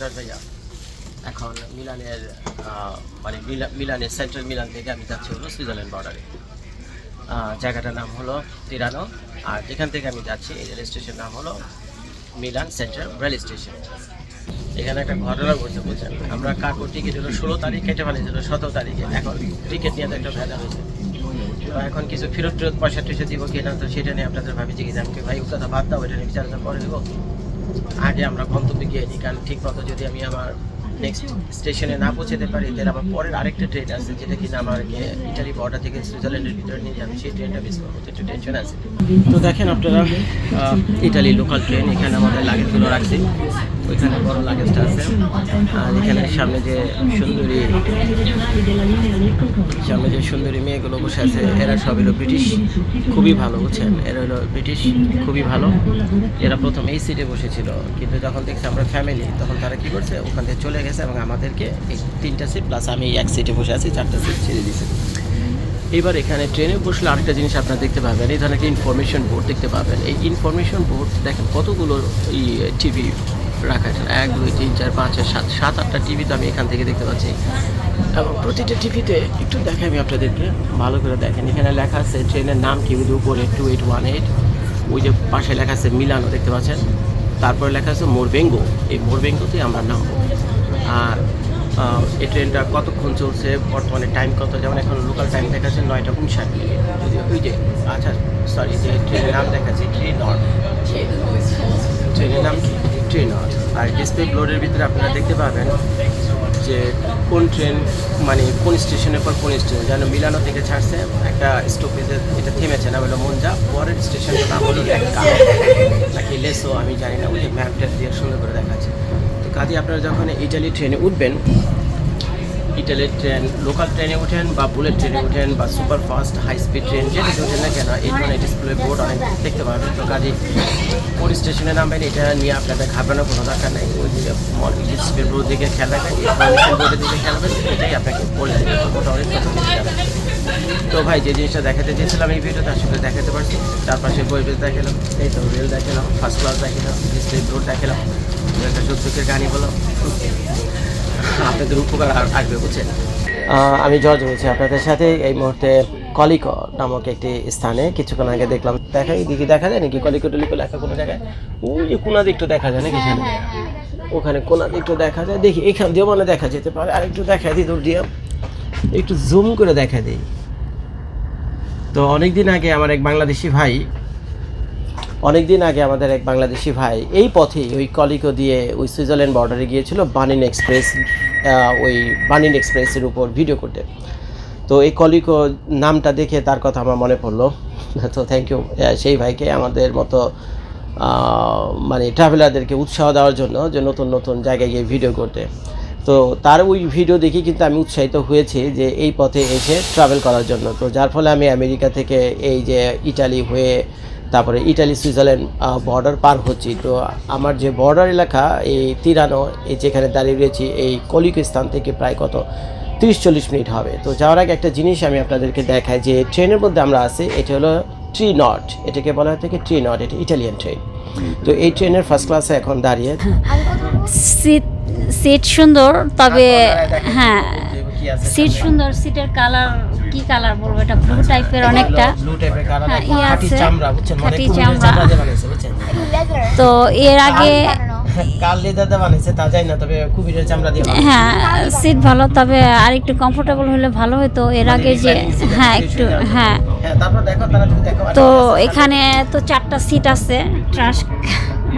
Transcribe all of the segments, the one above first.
ভাইয়া, এখন মিলানের মানে মিলানের সেন্ট্রাল মিলান থেকে আমি যাচ্ছি হলো সুইজারল্যান্ড বর্ডারে। জায়গাটার নাম হলো তিরানো, আর যেখান থেকে আমি যাচ্ছি রেল স্টেশন নাম হলো মিলান সেন্ট্রাল রেল স্টেশন। এখানে একটা ঘটনা ঘটছে বলছেন আমরা কাকুর টিকিট হলো ষোলো তারিখ, কেটে ফেলেছিল সতেরো তারিখে। এখন টিকিট নিয়ে তো একটা ভেজা হয়েছে। তো এখন কিছু ফেরত ফেরত পয়সা টয়সা দিব কিনা তো সেটা নিয়ে আপনাদের ভাবিছি কি আমি ভাই কথা বাদ দাও, এটা নিয়ে বিচারটা পরে দেবো আগে আমরা গন্তব্যে গিয়ে কারণ ঠিক মতো যদি আমি আমার নেক্সট স্টেশনে না পৌঁছাতে পারি তাহলে আমার পরের আরেকটা ট্রেন আছে, যেটা কিনা আমাকে ইটালি বর্ডার থেকে সুইজারল্যান্ডের ভিতরে নিয়ে যাবে, সেই ট্রেনটা মিস করব একটু টেনশন আছে। তো দেখেন আপনারা ইটালি লোকাল ট্রেন এখানে আমাদের লাগেজগুলো রাখছি, ওইখানে বড় লাগেজটা আছে, আর এখানে সামনে যে সুন্দরী, সামনে যে সুন্দরী মেয়েগুলো বসে আছে, এরা সব হলো ব্রিটিশ, খুবই ভালো, বুঝছেন? এরা হলো ব্রিটিশ, খুবই ভালো। এরা প্রথম এই সিটে বসেছিল, কিন্তু যখন দেখছে আমরা ফ্যামিলি তখন তারা কি করছে? ওখান থেকে চলে গেছে এবং আমাদেরকে এই তিনটা সিট প্লাস আমি এক সিটে বসে আছি, চারটা সিট ছেড়ে দিয়েছে। এবার এখানে ট্রেনে বসলে আরেকটা জিনিস আপনারা দেখতে পাবেন, এই ধরনের একটা ইনফরমেশন বোর্ড দেখতে পাবেন। এই ইনফরমেশন বোর্ড দেখেন কতগুলো টিভি রাখা আছে। এক, দুই, তিন, চার, পাঁচ, ছয়, সাত সাত, আটটা টিভি তো আমি এখান থেকে দেখতে পাচ্ছি। এবং প্রতিটা টিভিতে একটু দেখাই আমি আপনাদেরকে, ভালো করে দেখেন। এখানে লেখা আছে ট্রেনের নাম কি উপরে টু এইট ওয়ান এইট ওই যে পাশে লেখা আছে মিলানো, দেখতে পাচ্ছেন? তারপরে লেখা আছে মোরবেঙ্গো। এই মোরবেঙ্গোতে আমরা নামবো। আর এই ট্রেনটা কতক্ষণ চলছে, বর্তমানে টাইম কত? যেমন এখন লোকাল টাইম দেখাচ্ছে নয়টা উনষাট মিনিট। যদি ওই যে আচ্ছা সরি যে ট্রেনের নাম দেখাচ্ছে ট্রেন ট্রেনের নাম কি? ট্রি নট আর ডিসপ্লে বোর্ডের ভিতরে আপনারা দেখতে পাবেন যে কোন ট্রেন মানে কোন স্টেশনের পর কোন স্টেশন, যেন মিলানো থেকে ছাড়ছে, একটা স্টপেজে এটা থেমেছে না হলো মঞ্জা পরের স্টেশনের নাম হলো নাকি লেসো, আমি জানি না, ওই যে ম্যাপটা দিয়ে সুন্দর করে দেখাচ্ছে। কাজে আপনারা যখন ইটালি ট্রেনে উঠবেন ইটালির ট্রেন লোকাল ট্রেনে ওঠেন বা বুলেট ট্রেনে উঠেন বা super fast high speed train যেটাতে ওঠেন না কেন, এই ধরনের ডিসপ্লে বোর্ড অনেক দেখতে পাবেন। তো কাজে কোন স্টেশনে নামবেন, এটা নিয়ে আপনাদের ঘাবড়ানোর কোনো দরকার নেই। ওই যে ডিসপ্লে বোর্ড দিকে খেয়াল ইনফরমেশন বোর্ডের দিকে খেয়াল রাখবেন, এটাই আপনাকে বলে দেবে তো তো ভাই, যে জিনিসটা দেখাতে চেয়েছিলাম এই ভিডিওতে আসলে দেখাতে পারছি। চারপাশে বই বেশ দেখালাম, এই তো রেল দেখালাম ফার্স্ট ক্লাস দেখালাম ডিসপ্লে বোর্ড দেখালাম। কাহিনী আপনাদের উপকার আর আসবে বুঝছেন আমি জর্জ বলছি আপনাদের সাথে। এই মুহূর্তে কলিক নামক একটি স্থানে কিছুক্ষণ আগে দেখলাম। দেখাই দিকে দেখা যায় নাকি? কলিকো টলিকো লেখা কোনো জায়গায়? ওই যে কোনা দিকটা দেখা যায় নাকি সেখানে? ওখানে কোনা দিকটা দেখা যায়। দেখি এখান দিয়েও মানে দেখা যেতে পারে। আর একটু দেখা দিই দূর দিয়ে। একটু জুম করে দেখা দিই। তো অনেক দিন আগে আমার এক বাংলাদেশি ভাই অনেক দিন আগে আমাদের এক বাংলাদেশি ভাই এই পথে ওই কলিকো দিয়ে ওই সুইজারল্যান্ড বর্ডারে গিয়েছিল, বানিন এক্সপ্রেস ওই বানিন এক্সপ্রেসের উপর ভিডিও করতে। তো এই কলিকো নামটা দেখে তার কথা আমার মনে পড়ল। তো থ্যাংক ইউ সেই ভাইকে আমাদের মতো মানে ট্রাভেলারদেরকে উৎসাহ দেওয়ার জন্য যে নতুন নতুন জায়গায় গিয়ে ভিডিও করতে। তো তার ওই ভিডিও দেখে কিন্তু আমি উৎসাহিত হয়েছি যে এই পথে এসে ট্রাভেল করার জন্য। তো যার ফলে আমি আমেরিকা থেকে এই যে ইটালি হয়ে তারপরে ইটালি সুইজারল্যান্ড বর্ডার পার হচ্ছি। তো আমার যে বর্ডার এলাকা এই তিরানো এই যেখানে দাঁড়িয়ে রয়েছি এই কলিক স্থান থেকে প্রায় কত তিরিশ চল্লিশ মিনিট হবে। তো যাওয়ার আগে একটা জিনিস আমি আপনাদেরকে দেখাই যে ট্রেনের মধ্যে আমরা আছি এটা হলো ট্রি নট এটাকে বলা হয় থেকে ট্রি নট এটা ইটালিয়ান ট্রেন তো এই ট্রেনের ফার্স্ট ক্লাসে এখন দাঁড়িয়ে। সিট সিট সুন্দর তবে হ্যাঁ সিট সুন্দর সিটের কালার কি কালার বলব এটা? ব্লু টাইপের অনেকটা। ব্লু টাইপের কালার হ্যাঁ, মানে তো এর আগে। হ্যাঁ সিট ভালো তবে আর একটু কমফোর্টেবল হলে ভালো হতো। এর আগে যে হ্যাঁ একটু হ্যাঁ। হ্যাঁ তো এখানে তো চারটা সিট আছে ট্রাশ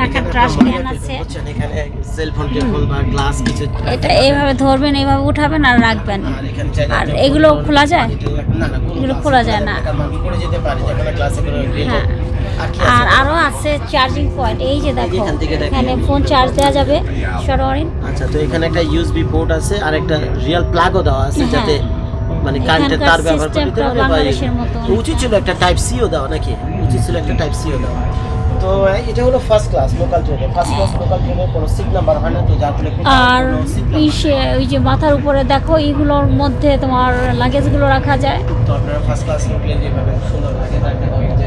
রাখার ট্রাশ ক্যান আছে এখানে সেলফোন টেলফোন বা গ্লাস কিছু এটা এইভাবে ধরবেন এইভাবে উঠাবেন আর রাখবেন। আর এগুলো খোলা যায়? এগুলো খোলা যায় না। যেতে পারি হ্যাঁ। আর আছে? আরও আছে চার্জিং পয়েন্ট এই যে দেখো এখান ফোন চার্জ দেওয়া যাবে। সরোয়ারিন আচ্ছা তো এখানে একটা ইউএসবি পোর্ট আছে আর একটা রিয়েল প্লাগও দেওয়া আছে হ্যাঁ। যাতে মানে কারেন্টের তার ব্যবহার করতে। উচিত ছিল একটা টাইপ সিও দেওয়া নাকি? উচিত ছিল একটা টাইপ সিও দেওয়া। তো এটা হলো ফার্স্ট ক্লাস লোকাল ট্রেনে ফার্স্ট ক্লাস লোকাল ট্রেনে কোনো সিট নাম্বার হয় না তো যার ফলে আর ওই যে মাথার উপরে দেখো এইগুলোর মধ্যে তোমার লাগেজগুলো রাখা যায়। তো আপনারা ফার্স্ট ক্লাস উঠলে যেভাবে সুন্দর লাগে যে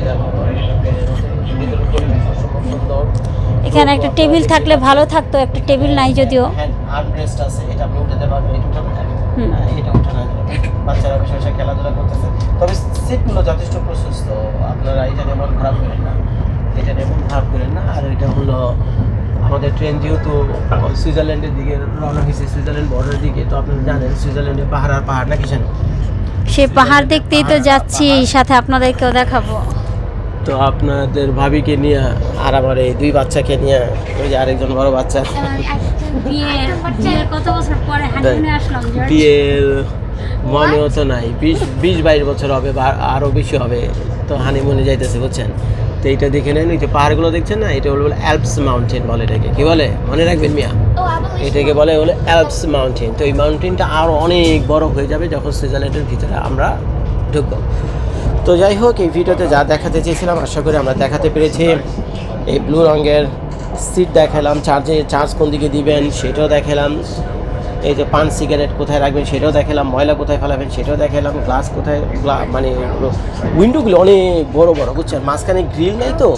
এখানে একটা টেবিল থাকলে ভালো থাকতো একটা টেবিল নাই যদিও। আর্মরেস্ট আছে এটা আপনি উঠাতে পারবেন এটা উঠাবেন না? হুম। হ্যাঁ, এটা উঠানো বাচ্চারা বসে বসে খেলাধুলা করতেছে। তবে সিটগুলো যথেষ্ট প্রশস্ত আপনারা এটা নিয়ে মন খারাপ করেন না। এটা নিয়ে খারাপ করেন না। আর এটা হলো আমাদের ট্রেন যেহেতু সুইজারল্যান্ডের দিকে রওনা হয়েছে সুইজারল্যান্ড বর্ডারের দিকে তো আপনারা জানেন সুইজারল্যান্ডে পাহাড় আর পাহাড় নাকি জানেন? সে পাহাড় দেখতেই তো যাচ্ছি সাথে আপনাদেরকেও দেখাবো। তো আপনাদের ভাবিকে নিয়ে আর আমার এই দুই বাচ্চাকে নিয়ে ওই যে আরেকজন বড় বাচ্চা। বিয়ের মনেও তো নাই বিশ বিশ বাইশ বছর হবে বা আরও বেশি হবে তো হানিমুনে যাইতেছে বুঝছেন? তো এইটা দেখে নেন ওই যে পাহাড়গুলো দেখছেন না এটা হলো অ্যালপস মাউন্টেন বলে এটাকে। কি বলে? মনে রাখবেন মিয়া? এটাকে বলে হলো অ্যালপস মাউন্টেন। তো এই মাউন্টেনটা আরও অনেক বড় হয়ে যাবে যখন সুইজারল্যান্ডের ভিতরে আমরা ঢুকবো। তো যাই হোক এই ভিডিওতে যা দেখাতে চেয়েছিলাম আশা করি আমরা দেখাতে পেরেছি। এই ব্লু রঙের সিট দেখালাম চার্জে চার্জ কোন দিকে দিবেন সেটাও দেখালাম। এই যে পান সিগারেট কোথায় রাখবেন সেটাও দেখালাম, ময়লা কোথায় ফেলাবেন সেটাও দেখালাম, গ্লাস কোথায় মানে উইন্ডোগুলো অনেক বড় বড়, বুঝছেন? মাঝখানে গ্রিল নেই তো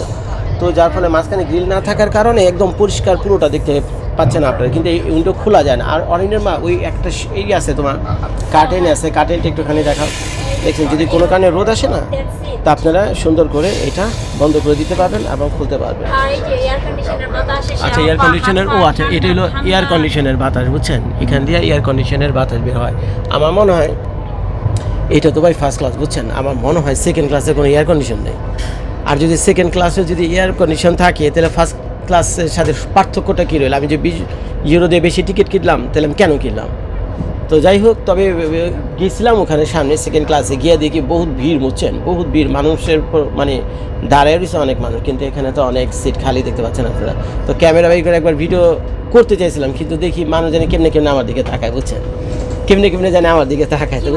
তো যার ফলে মাঝখানে গ্রিল না থাকার কারণে একদম পরিষ্কার পুরোটা দেখতে পাচ্ছেন আপনারা কিন্তু এই উইন্ডো খোলা যায় না। আর অরিনের মা ওই একটা এই আছে তোমার কার্টেন আছে কার্টেনটা একটুখানি দেখা দেখছেন যদি কোনো কারণে রোদ আসে না তা আপনারা সুন্দর করে এটা বন্ধ করে দিতে পারবেন এবং খুলতে পারবেন। আচ্ছা এয়ার কন্ডিশনার ও আচ্ছা এটা হলো এয়ার কন্ডিশনের বাতাস বুঝছেন? এখান দিয়ে এয়ার কন্ডিশনের বাতাস বের হয়। আমার মনে হয় এটা তো ভাই ফার্স্ট ক্লাস বুঝছেন? আমার মনে হয় সেকেন্ড ক্লাসে কোনো এয়ার কন্ডিশন নেই। আর যদি সেকেন্ড ক্লাসে যদি এয়ার কন্ডিশন থাকে তাহলে ফার্স্ট ক্লাসের সাথে পার্থক্যটা কী রইল? আমি যে বিশ ইউরো দিয়ে বেশি টিকিট কিনলাম তাহলে আমি কেন কিনলাম? তো যাই হোক তবে গিয়েছিলাম ওখানে সামনে সেকেন্ড ক্লাসে গিয়ে দেখি বহুত ভিড় বুঝছেন? বহুত ভিড় মানুষের মানে দাঁড়ায় রয়েছে অনেক মানুষ কিন্তু এখানে তো অনেক সিট খালি দেখতে পাচ্ছেন আপনারা। তো ক্যামেরা বাই করে একবার ভিডিও করতে চাইছিলাম কিন্তু দেখি মানুষ জানি কেমনে কেমনে আমার দিকে তাকায় বুঝছেন? কেমনে কেমনে জানে আমার দিকে তাকায়। তো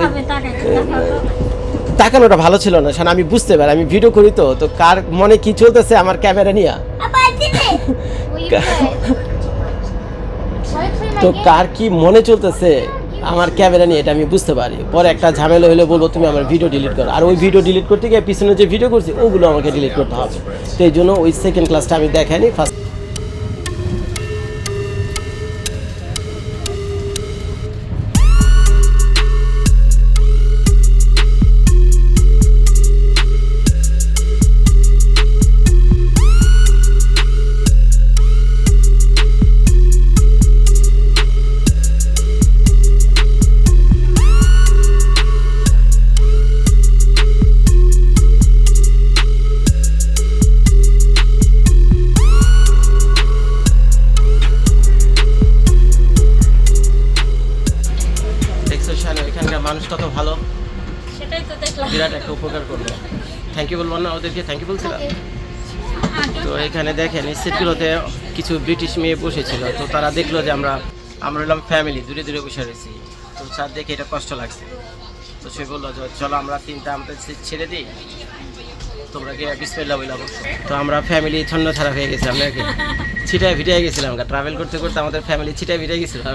তাকানোটা ভালো ছিল না শান আমি বুঝতে পারি আমি ভিডিও করি তো তো কার মনে কি চলতেছে আমার ক্যামেরা নিয়ে? তো কার কি মনে চলতেছে? আমার ক্যামেরা নিয়ে এটা আমি বুঝতে পারি। পরে একটা ঝামেলা হলে বলব, তুমি আমার ভিডিও ডিলিট করো। আর ওই ভিডিও ডিলিট করতে গিয়ে পিছনে যে ভিডিও করছি, ওগুলো আমাকে ডিলিট করতে হবে। তো এই জন্য ওই সেকেন্ড ক্লাসটা আমি দেখাইনি। ফার্স্ট কত ভালো। সেটাই তো দেখলাম। বিরাট একটা উপকার করল। থ্যাংক ইউ বলব না ওদেরকে থ্যাংক ইউ বলছিলাম। তো এখানে দেখেন এই সিটগুলোতে কিছু ব্রিটিশ মেয়ে বসেছিল। তো তারা দেখল যে আমরা আমরা হলাম ফ্যামিলি দূরে দূরে বসে রয়েছি। তো স্যার দেখে এটা কষ্ট লাগছে। তো সে বলল যে চলো আমরা তিনটা আমাদের সিট ছেড়ে দিই। তোমরা গিয়ে বিসমিল্লা বইলা বলছো তো আমরা ফ্যামিলি ছন্ন ছাড়া হয়ে গেছিলাম নাকি? ছিটায় ভিটায় গেছিলাম ট্রাভেল করতে করতে আমাদের ফ্যামিলি ছিটায় ভিটায় গেছিলাম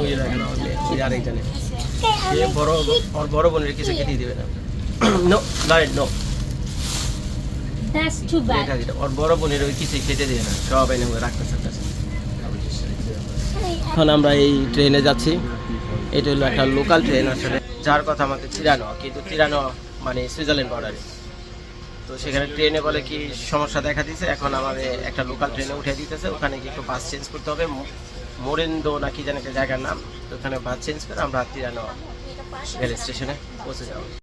ওই যে দেখেন আমাকে, আরেকজনে সে বড় ওর বড় বোনের কিছু দেবে না। নো লাইট নো ওর বড় বোনের ওই খেতে দেবে না। সব এনে এখন আমরা এই ট্রেনে যাচ্ছি। এটা হলো একটা লোকাল ট্রেন আসলে। যার কথা আমাদের চিরানো কিন্তু চিরানো মানে সুইজারল্যান্ড বর্ডারে তো সেখানে ট্রেনে বলে কি সমস্যা দেখা দিয়েছে। এখন আমাদের একটা লোকাল ট্রেনে উঠে দিতেছে। ওখানে কি একটু বাস চেঞ্জ করতে হবে। মোরেন্দো নাকি জানি একটা জায়গার নাম, তো ওখানে বাস চেঞ্জ করে আমরা রাত্রি তিরানো রেল স্টেশনে পৌঁছে যাব।